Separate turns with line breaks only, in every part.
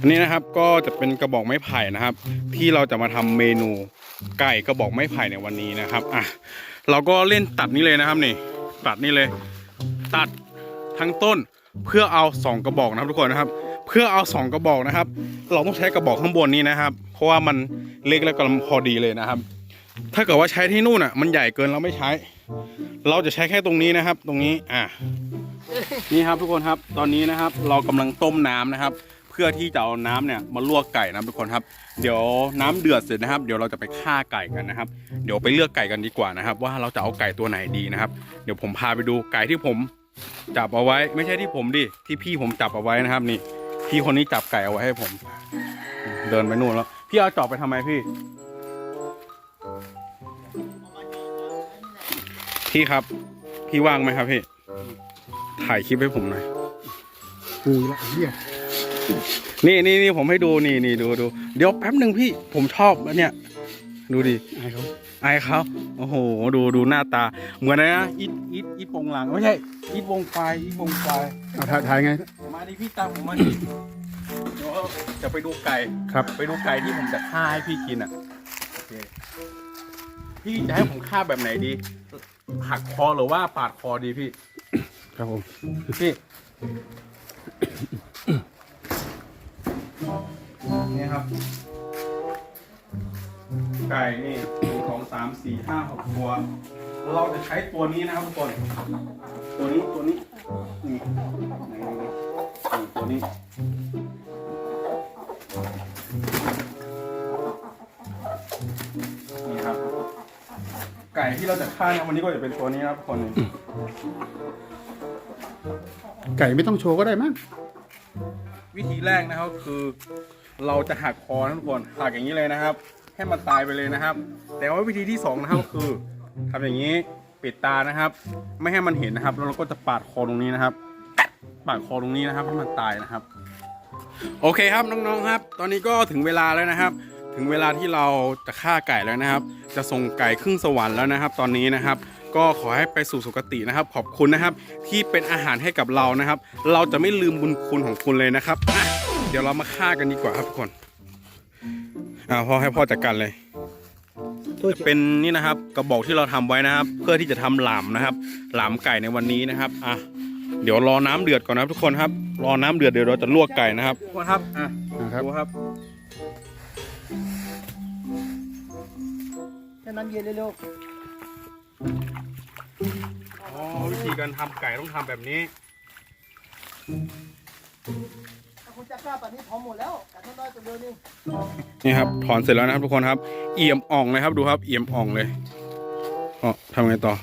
อันนี้นะครับก็จะเป็นกระบอกไม้ไผ่นะครับ ที่เราจะมาทำเมนูไก่กระบอกไม้ไผ่ในวันนี้นะครับอะเราก็เล่นตัดนี่เลยนะครับนี่ ตัดนี่เลย ตัดทั้งต้นเพื่อเอาสองกระบอกนะครับทุกคนนะครับ เพื่อเอาสองกระบอกนะครับ เราต้องใช้กระบอกข้างบนนี้นะครับ เพราะว่ามันเล็กและกำลังพอดีเลยนะครับ ถ้าเกิดว่าใช้ที่นู่นอะ มันใหญ่เกินเราไม่ใช้ เราจะใช้แค่ตรงนี้นะครับ ตรงนี้อะนี่ครับทุกคนครับ ตอนนี้นะครับ เรากำลังต้มน้ำนะครับ พื่อที่จะเอาน้ำเนี่ยมาลวกไก่นะทุกคนครับ เดี๋ยวน้ำเดือดเสร็จนะครับ เดี๋ยวเราจะไปฆ่าไก่กันนะครับ เดี๋ยวไปเลือกไก่กันดีกว่านะครับ ว่าเราจะเอาไก่ตัวไหนดีนะครับ เดี๋ยวผมพาไปดูไก่ที่ผมจับเอาไว้ ไม่ใช่ที่ผมดิที่พี่ผมจับเอาไว้นะครับ นี่ พี่คนนี้จับไก่เอาไว้ให้ผม เดินไปนู่นแล้ว พี่เอาจอบไปทำไมพี่ พี่ครับ พี่ว่างไหมครับพี่ ถ่ายคลิปให้ผมหน่อย
กูละไอ้เหี้ย
นี่นี่นี่ผมให้ดูนี่นี่ดูดูเดี๋ยวแป๊บหนึ่งพี่ผมชอบอันเนี้ยดูดิ
ไอ้เขา
ไอายเขาโอ้โห ดูดูหน้าตา เหมือนอะไรนะอีทอีทอีทวงหลังไม่ใช่อีทวงไฟอีทวงไฟ
เอาถ่ายถ่ายไง
มาดิพี่ตามผมมาดิเดี๋ยวจะไปดูไก่
ครับ
ไปดูไก่ที่ผมจะฆ่าให้พี่กินอะโอเคพี่จะให้ผมฆ่าแบบไหนดีหักคอหรือว่าปาดคอดีพี่
ครับผม
พี่ นี่ครับ ไก่นี่หนึ่งสองสามสี่ห้าหกตัว เราจะใช้ตัวนี้นะครับทุกคน ตัวนี้ตัวนี้นี่นี่นี่ตัวนี้นี่ครับ ไก่ที่เราจะฆ่าในวันนี้ก็จะเป็นตัวนี้นะครับทุกคนนี่
ไก่ไม่ต้องโชว์ก็ได้มั้ง
วิธีแรกนะครับคือ เราจะหักคอนะทุกคนหักอย่างนี้เลยนะครับ ให้มันตายไปเลยนะครับ แต่ว่าวิธีที่สองนะครับก็คือทำอย่างนี้ปิดตานะครับ ไม่ให้มันเห็นนะครับ แล้วเราก็จะปาดคอตรงนี้นะครับ ปาดคอตรงนี้นะครับให้มันตายนะครับ โอเคครับน้องๆครับ ตอนนี้ก็ถึงเวลาแล้วนะครับ ถึงเวลาที่เราจะฆ่าไก่แล้วนะครับ จะส่งไก่ครึ่งสวรรค์แล้วนะครับ ตอนนี้นะครับก็ขอให้ไปสู่สุคตินะครับ ขอบคุณนะครับ ที่เป็นอาหารให้กับเรานะครับ เราจะไม่ลืมบุญคุณของคุณเลยนะครับ เดี๋ยวเรามาฆ่ากันดีกว่าครับทุกคนอ่าพ่อให้พ่อจัดการเลย เป็นนี่นะครับกระบอกที่เราทำไว้นะครับ เพื่อที่จะทำหลามนะครับ หลามไก่ในวันนี้นะครับอะเดี๋ยวรอน้ำเดือดก่อนนะครับทุกคนครับ รอน้ำเดือดเดี๋ยวเราจะลวกไก่นะครับทุกคนครับอะ
นะครับ
ดูครับ
แค่นั้นเย็นเร็ว
อ๋อวิธีการทำไก่ต้องทำแบบนี้
ๆถ้าคุณ จะกล้าแบบนี้พร้อมหมดแล้วแต่ถ้าน้อยจะเร็วนี่
นี่ครับถอนเสร็จแล้วนะครับทุกคนครับ เอี่ยมอ่องเลยครับดูครับ เอี่ยมอ่องเลยอ๋อทำไงต่อ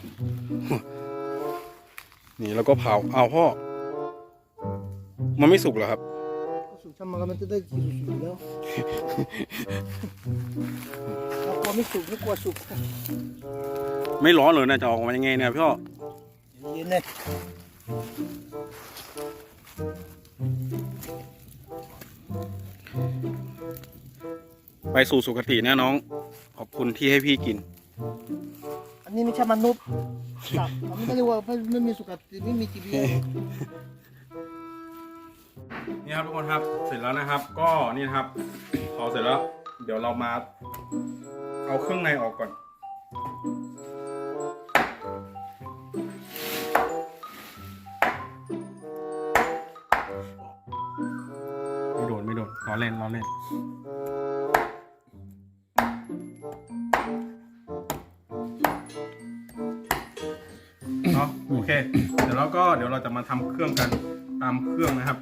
นี่แล้วก็เผาเอาพ่อ มันไม่สุกเหรอครับ
ก็สุกช่างมันก็มันจะได้กี่สุกๆแล้วเรากลัวไม่สุกไม่กลัวสุก
ไม่ร้อนเลยนะจะออกมายังไงเนี่ยพี่พ่อ
เย็นเลย
ไปสู่สุคตินะน้อง ขอบคุณที่ให้พี่กิน
อันนี้ไม่ใช่มนุษย์สัตว์มันไม่ได้ว่าไม่ไม่มีสุขภาพไม่มีชีวิต
นี่ครับทุกคนครับเสร็จแล้วนะครับ ก็นี่นะครับพอเสร็จแล้ว เดี๋ยวเรามา เอาเครื่องในออกก่อน ไม่โดนไม่โดนล้อเล่นล้อเล่น เดี๋ยวเราก็เดี๋ยวเราจะมาทำเครื่องกันตามเครื่องนะครับ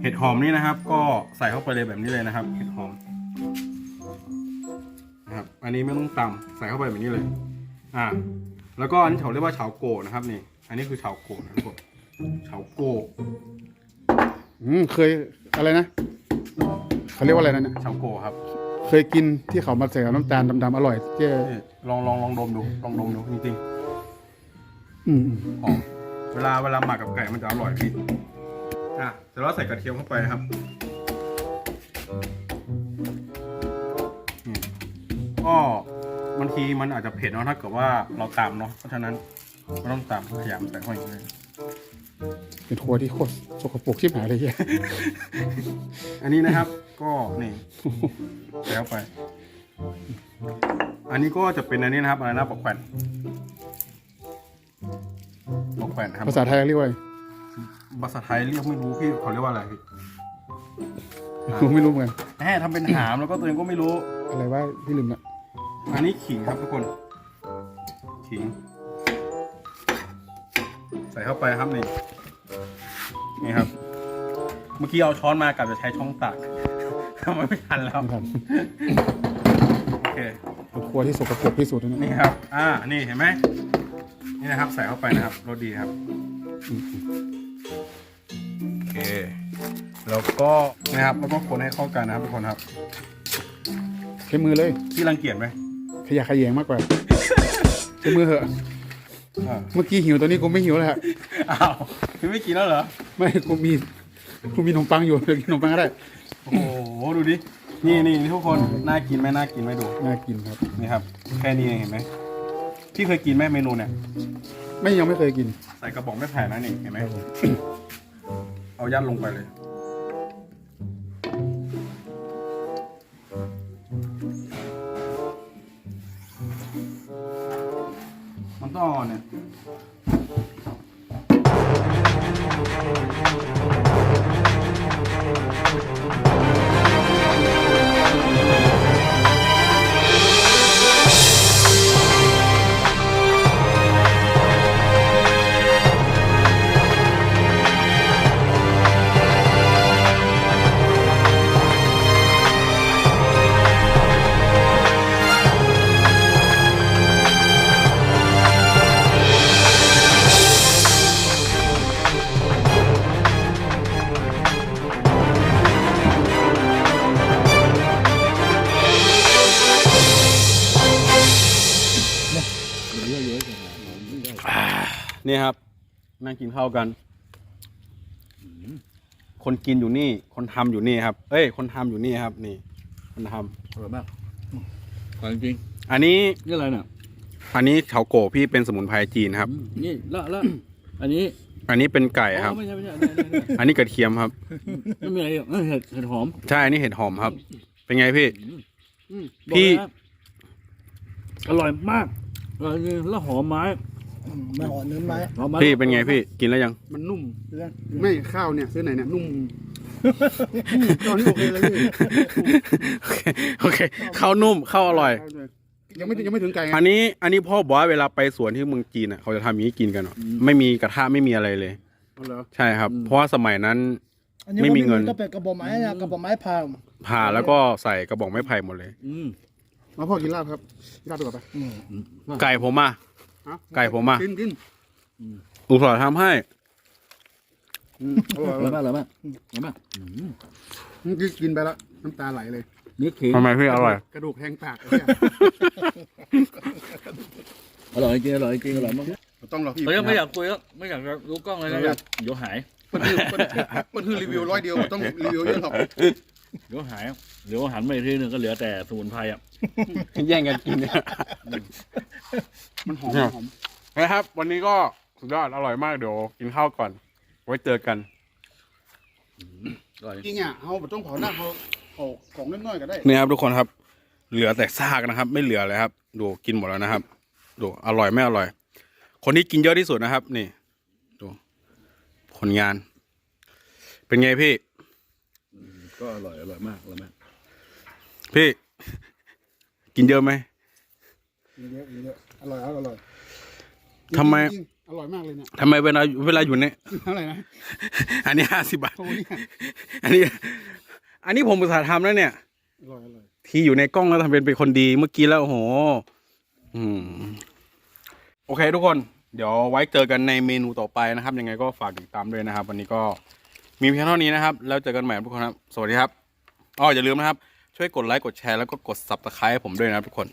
เห็ดหอมนี่นะครับ ก็ใส่เข้าไปเลยแบบนี้เลยนะครับ เห็ดหอมนะครับ อันนี้ไม่ต้องตำใส่เข้าไปแบบนี้เลย อ่า แล้วก็อันนี้เขาเรียกว่าเฉาโกะนะครับนี่ อันนี้คือเฉาโกะนะทุกคนเฉาโกะ
อืมเคยอะไรนะเขาเรียกว่าอะไรนะเนี่ย
เฉาโกะครับ
เคยกินที่เขามาใส่กับน้ำตาลดำๆอร่อยเจ๊
นี่ลองลองลองดมดูลองดมดูจริง
อืม
ๆหอมเวลาเวลาหมักกับไก่มันจะอร่อยพี่อะเสร็จแล้วใส่กระเทียมเข้าไปนะครับก็บางทีมันอาจจะเผ็ดเนาะถ้าเกิดว่าเราตามเนาะเพราะฉะนั้นไม่ต้องตามขยำใส่เข้าไปเลย
เป็นครัวที่โคตรสกปรกชิบหายเลยเฮีย
อันนี้นะครับ ก็นี่แล้วไป อันนี้ก็จะเป็นอันนี้นะครับอะไรนะปอกแขวนปอก แขวนนะครับ
ภาษาไทยเรียกว่าอะไร
ภาษาไทยเรียกไม่รู้พี่เขาเรียกว่าอะไรพี่
ผมไม่รู้เหมือนกัน
แหมทำเป็นหามแล้วก็ตัวเองก็ไม่รู้
อะไรว่าพี่ลืมละ
อันนี้ขิงครับทุกคน ขิง ใส่เข้าไปครับนี่นี่ครับ เมื่อกี้เอาช้อนมากลับจะใช้ช่องตักทำไมไม่ทันแล้ว
นะครับ
โอเค
เป็นครัวที่สกปรกที่สุดนะ
นี่
เนี่ย
ครับ อ่า นี่เห็นไหม นี่นะครับ ใส่เข้าไปนะครับรสดีครับโอเคแล้วก็นะครับแล้วก็คนให้เข้ากันนะครับทุกคนครับ
ใช้มือเลย
ที่รังเกียจไหม
ขยะแขยงมากกว่าใช้มือเหอะ
อ่า
เมื่อกี้หิวตอนนี้กูไม่หิวแล้วฮะ
อ้าวคือไม่กินแล้วเหรอ
ไม่กูมีกูมีขนมปังอยู่เดี๋ยวกินขนมปังก็ได้
โอ้โหดูดินี่นี่นี่ทุกคนน่ากินไหมน่ากินไหมดู
น่ากินครับ
นี่ครับ แค่นี้เองเห็นไหม พี่เคยกินไหมเมนูเนี่ย
ไม่ยังไม่เคยกิน
ใส่กระบอกไม่แผ่นะนี่เห็นไหมเอายัดลงไปเลย มันต้องอ่อนเนี่ย นี่ครับ นั่งกินข้าวกัน คนกินอยู่นี่ คนทำอยู่นี่ครับ เอ้ย คนทำอยู่นี่ครับ นี่ คนท
อร่อยมากอร่อยจริงำ
อันนี้
ๆนี่อะไรน่ะ
อันนี้เฉาโกะพี่เป็นสมุนไพรจีนครับ
อืมนี่ละละอันนี้
อันนี้เป็นไก่
อ๋อ
ครับ
ไม่ใช่ไม่ใช่ไม่ใช่ไม่ใช่
อันนี้กระเทียมครับ
ไม่มีอะไรหรอกเอ้ยเห็ดเห็ดหอม
ใช่ อันนี้เห็ดหอมครับ เป็นไงพี่
อืม
พี่
บอกเลยนะอร่อยมากอร่อยจริงแล้วหอมไม้
อื มไม่ห่อเนื้อไม้
หอมไม้
พี่เป็นไงพี่กินแล้วยัง
มันนุ่ม
เรื่อง
ไม่ข้าวเนี่ยซื้อไหนเนี่ยนุ่มตอนนี้โอเคเลยพี่
โอเคโอเคข้าวนุ่มข้าวอร่อย
ยังไม่ถึงยังไม่ถึงไก่ไง
อันนี้อันนี้พ่อบอกว่าเวลาไปสวนที่เมืองจีนอะเขาจะทำอย่างนี้กินกันเหรอไม่มีกระทะไม่มีอะไรเลย
เอาเหรอ
ใช่ครับเพราะว่าสมัยนั้น
อันนี้
ไม่มีเงิน
ก็เป็นกระบอกไม้นะกระบอกไม้พาม
ผ่าแล้วก็ใส่กระบอกไม้ไผ่หมดเลย
อืม
มาพ่อกินลาบครับกินลาบดีกว่าไป
อืม
ไก่ผมอะ
ฮะ
ไก่ผมอะ
กินกิน
อุตส่าห์ทำให้
อืมอร่อย
อ
อ
ร่
ร่
อ
อยย
มากอร่อยมากอร่อยมากอืม
เมื่อกี้กินไปแล้วน้ำตาไหลเลย
นี่ขิง
ทำไมพี่อร่อย
กระดูกแทงปากไอ้เนี่ย
อร่อยจริงอร่อยจริงอร่อยมาก
ต้องรอพี่
เฮ้ยไม่อยากคุยแล้วไม่อยากจะรู้กล้องเลยนะเดี๋ยวหาย
มันคือมันมันคือรีวิวร้อยเดียวมันต้องรีวิวเยอะหรอก
เดี๋ยวหายเดี๋ยวหันมาอีกทีหนึ่งก็เหลือแต่สมุนไพรอะ
แย่งกันกินเนี่ย
มันหอม
เนี่ย
หอม
นะครับ วันนี้ก็สุดยอดอร่อยมากเดี๋ยวกินข้าวก่อน ไว้เจอกัน
อร่อย
จริงอะเอาต้องเผาหน้าเขาเอาของน้อยๆก็ได้
นี่ครับทุกคนครับ เหลือแต่ซากนะครับ ไม่เหลือเลยครับ ดูกินหมดแล้วนะครับ ดูอร่อยไม่อร่อย คนที่กินเยอะที่สุดนะครับ นี่ ดูผลงาน เป็นไงพี่
ก็อร่อยอร่อยมากอร่อยมาก
พี่ กินเยอะไหม
เยอะเยอะอร่อยอร่อย
ทำไม
จริงๆอร่อยมากเลยเนี่ย
ทำไมเวลาเวลาอยู่เนี่ย
เท่าไหร่นะ
อันนี้ห้าสิบบาท
โอ้เนี่ย
อันนี้ อันนี้ผมอุตส่าห์ทำแล้วเนี่ย
อร่อยอร่อย
ที่อยู่ในกล้องแล้วทำเป็นเป็นคนดีเมื่อกี้แล้วโอ้โห อืม โอเคทุกคน เดี๋ยวไว้เจอกันในเมนูต่อไปนะครับ ยังไงก็ฝากติดตามด้วยนะครับ วันนี้ก็ มีเพียงเท่านี้นะครับ แล้วเจอกันใหม่ทุกคนครับ สวัสดีครับอ๋ออย่าลืมนะครับ ช่วยกดไลค์ กดแชร์ แล้วก็กดซับสไครต์ให้ผมด้วยนะครับทุกคน